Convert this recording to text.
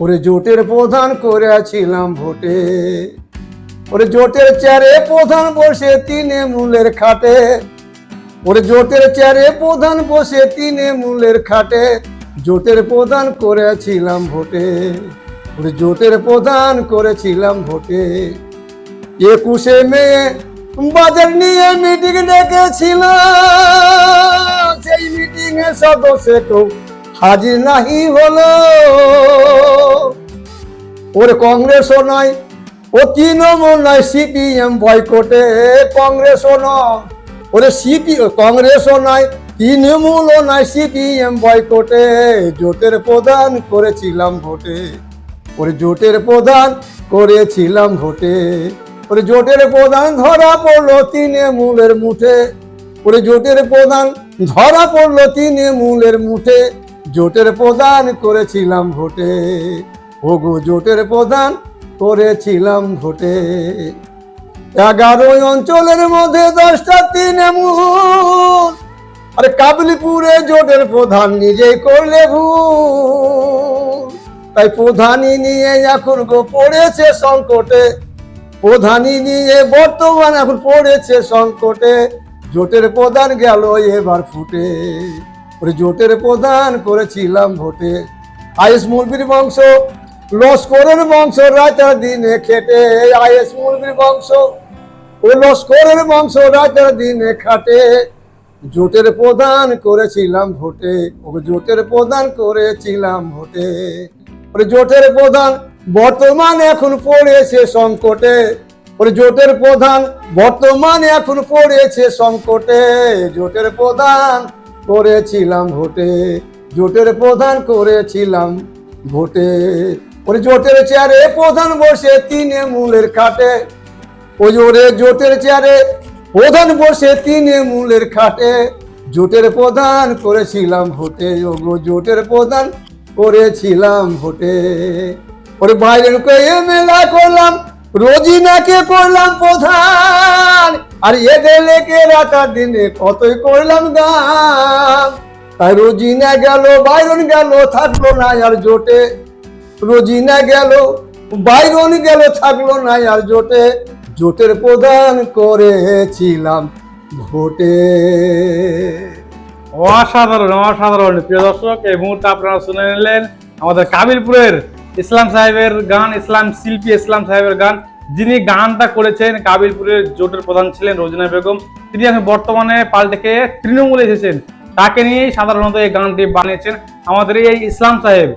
ওরে জোটের প্রধান করেছিলাম ভোটে। ওরে জোটের চেয়ারে প্রধান বসে তিনে মূলের খাটে। ওরে জোটের চেয়ারে প্রধান বসে তিনে মূলের খাটে। জোটের প্রধান করেছিলাম ভোটে। ওরে জোটের প্রধান করেছিলাম ভোটে। একুশে মে বাজার নিয়ে মিটিং ডেকেছিলাম। সেই মিটিং এ সদস্য কেউ হাজির নাহি হলো। ওরে কংগ্রেসও নয়, ও তৃণমূল নয়, সিপিএম বয়কটে কংগ্রেসও নয়। ওরে সিপি, কংগ্রেসও নয়, তৃণমূলও নয়, সিপিএম বয়কটে। জোটের প্রধান করেছিলাম ভোটে। ওরে জোটের প্রধান করেছিলাম ভোটে। ওরে জোটের প্রধান ধরা পড়ল তৃণমূলের মুঠে। ওরে জোটের প্রধান ধরা পড়ল তৃণমূলের মুঠে। জোটের প্রধান করেছিলাম ভোটে। ওগো জোটের প্রধান করেছিলাম ভোটে। এগারো অঞ্চলের মধ্যে দশটা তৃণমূল আরে কাবলিপুরে জোটের প্রধান নিজেই করলে ভুল। তাই প্রধানী নিয়ে এখন গো পড়েছে সংকটে। প্রধানী নিয়ে বর্তমান এখন পড়েছে সংকটে। জোটের প্রধান গেল এবার ফুটে। ওরে জোটের প্রধান করেছিলাম ভোটে। আইএস মুলবির বংশ লস্করের বংশ রাতের দিনে খেটে। আইএস মুলবির বংশ ও লস্করের বংশ রাতের দিনে খাটে। জোটের প্রধান করেছিলাম ভোটে ও জোটের প্রধান করেছিলাম ভোটে। ওরে জোটের প্রধান বর্তমান এখন পড়েছে সংকটে। ওরে জোটের প্রধান বর্তমান এখন পড়েছে সংকটে। জোটের প্রধান করেছিলাম ভোটে, জোটের প্রধান করেছিলাম ভোটে। ওরে জোটের চেয়ারে প্রধান বসে তিনে মূলের খাটে। ওই ওরে জোটের চেয়ারে প্রধান বসে তিনে মূলের খাটে। জোটের প্রধান করেছিলাম ভোটে, ওগো জোটের প্রধান করেছিলাম ভোটে। ওরে বাইরেনকে এমএলএ করলাম, রোজিনাকে করলাম প্রধান। আর এদের লেকে রাতার দিনে কতই করলাম গান তাই রোজিনা গেল, বাইরন গেল, থাকল না আর জোটে। রোজিনা গেল, বাইরন গেল, থাকল না আর জোটে। জোটের প্রদান করেছিলাম ভোটে। অসাধারণ অসাধারণ। প্রিয় দর্শক, এই মুহূর্তে আপনারা শুনে নিলেন আমাদের কাবিলপুরের ইসলাম সাহেবের গান, ইসলাম শিল্পী ইসলাম সাহেবের গান। যিনি গানটা করেছেন, কাবিলপুরের জোটের প্রধান ছিলেন রোজিনা বেগম, তিনি এখন বর্তমানে পাল্টেকে তৃণমূলে এসেছেন। তাকে নিয়েই সাধারণত এই গানটি বানিয়েছেন আমাদের এই ইসলাম সাহেব।